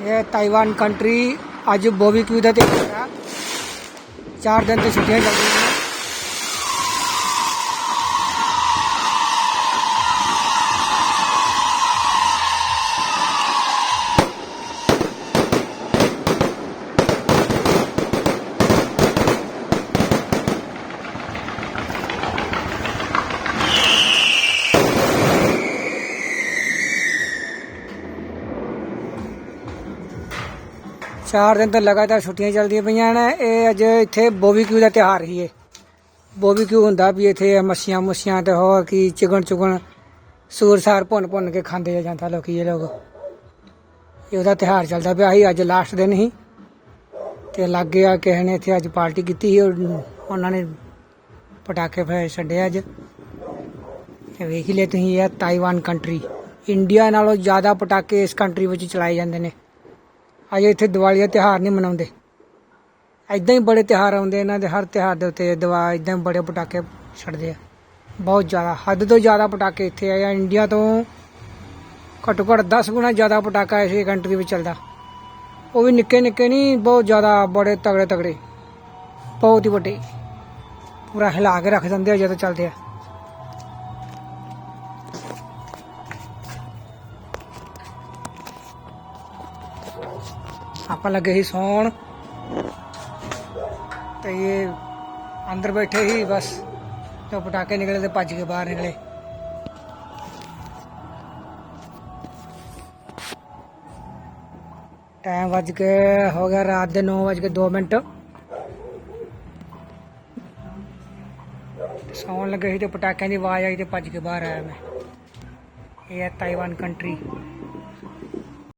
ਇਹ Taiwan country ਅੱਜ ਬੋਬੀਕਿਊ ਦਾ ਤਿਉਹਾਰ ਆ। ਚਾਰ ਦਿਨ ਤੇ ਛੁੱਟੀਆਂ ਚੱਲਦੀਆਂ ਨੇ। ਚਾਰ ਦਿਨ ਤੋਂ ਲਗਾਤਾਰ ਛੁੱਟੀਆਂ ਚੱਲਦੀਆਂ ਪਈਆਂ ਨੇ। ਇਹ ਅੱਜ ਇੱਥੇ ਬੋਬੀਕਿਊ ਦਾ ਤਿਉਹਾਰ ਹੀ ਹੈ ਬੋਬੀਕਿਊ ਹੁੰਦਾ ਵੀ ਇੱਥੇ ਮੱਛੀਆਂ ਮੁੱਛੀਆਂ ਤੇ ਹੋਰ ਕੀ ਚਿਕਨ ਚੁਗਣ ਸੂਰ ਸਾਰ ਭੁੰਨ ਭੁੰਨ ਕੇ ਖਾਂਦੇ ਆ ਜਾਂਦਾ ਲੋਕੀ ਇਹ ਲੋਕ। ਇਹ ਉਹਦਾ ਤਿਉਹਾਰ ਚੱਲਦਾ ਪਿਆ ਸੀ, ਅੱਜ ਲਾਸਟ ਦਿਨ ਹੀ ਤੇ ਲੱਗੇ ਆ ਕਿਸੇ ਨੇ ਇੱਥੇ ਅੱਜ ਪਾਰਟੀ ਕੀਤੀ ਸੀ ਉਹਨਾਂ ਨੇ ਪਟਾਕੇ ਫੇ ਛੱਡੇ ਅੱਜ। ਵੇਖ ਹੀ ਲਿਆ ਤੁਸੀਂ, ਇਹ ਤਾਈਵਾਨ ਕੰਟਰੀ ਇੰਡੀਆ ਨਾਲੋਂ ਜ਼ਿਆਦਾ ਪਟਾਕੇ ਇਸ ਕੰਟਰੀ ਵਿੱਚ ਚਲਾਏ ਜਾਂਦੇ ਨੇ। ਅਜੇ ਇੱਥੇ ਦੀਵਾਲੀ ਦਾ ਤਿਉਹਾਰ ਨਹੀਂ ਮਨਾਉਂਦੇ। ਐਦਾਂ ਹੀ ਬੜੇ ਤਿਉਹਾਰ ਆਉਂਦੇ ਇਹਨਾਂ ਦੇ, ਹਰ ਤਿਉਹਾਰ ਦੇ ਉੱਤੇ ਦਿਵਾ ਐਦਾਂ ਹੀ ਬੜੇ ਪਟਾਕੇ ਛੱਡਦੇ ਆ। ਬਹੁਤ ਜ਼ਿਆਦਾ, ਹੱਦ ਤੋਂ ਜ਼ਿਆਦਾ ਪਟਾਕੇ ਇੱਥੇ ਆਏ ਆ। ਇੰਡੀਆ ਤੋਂ ਘੱਟੋ ਘੱਟ 10 ਗੁਣਾ ਜ਼ਿਆਦਾ ਪਟਾਕਾ ਇਸੇ ਕੰਟਰੀ ਵਿੱਚ ਚੱਲਦਾ। ਉਹ ਵੀ ਨਿੱਕੇ ਨਿੱਕੇ ਨਹੀਂ, ਬਹੁਤ ਜ਼ਿਆਦਾ ਬੜੇ ਤਗੜੇ ਤਗੜੇ। ਬਹੁਤ ਹੀ ਵੱਡੇ। ਪੂਰਾ ਹਿਲਾ ਕੇ ਰੱਖ ਦਿੰਦੇ ਆ ਜਦੋਂ ਚੱਲਦੇ ਆ। ਆਪਾਂ ਲੱਗੇ ਸੀ ਸੌਣ। ਤੇ ਇਹ ਅੰਦਰ ਬੈਠੇ ਹੀ ਬਸ। ਤੇ ਪਟਾਕੇ ਨਿਕਲੇ ਤੇ ਭੱਜ ਕੇ ਬਾਹਰ ਨਿਕਲੇ। ਟਾਈਮ ਵੱਜ ਕੇ ਹੋ ਗਿਆ ਰਾਤ ਦੇ 9 ਵੱਜ ਕੇ 2 ਮਿੰਟ। ਸੌਣ ਲੱਗੇ ਸੀ ਤੇ ਪਟਾਕਿਆਂ ਦੀ ਆਵਾਜ਼ ਆਈ ਤੇ ਭੱਜ ਕੇ ਬਾਹਰ ਆਇਆ ਮੈਂ। ਇਹ ਹੈ ਤਾਈਵਾਨ ਕੰਟਰੀ।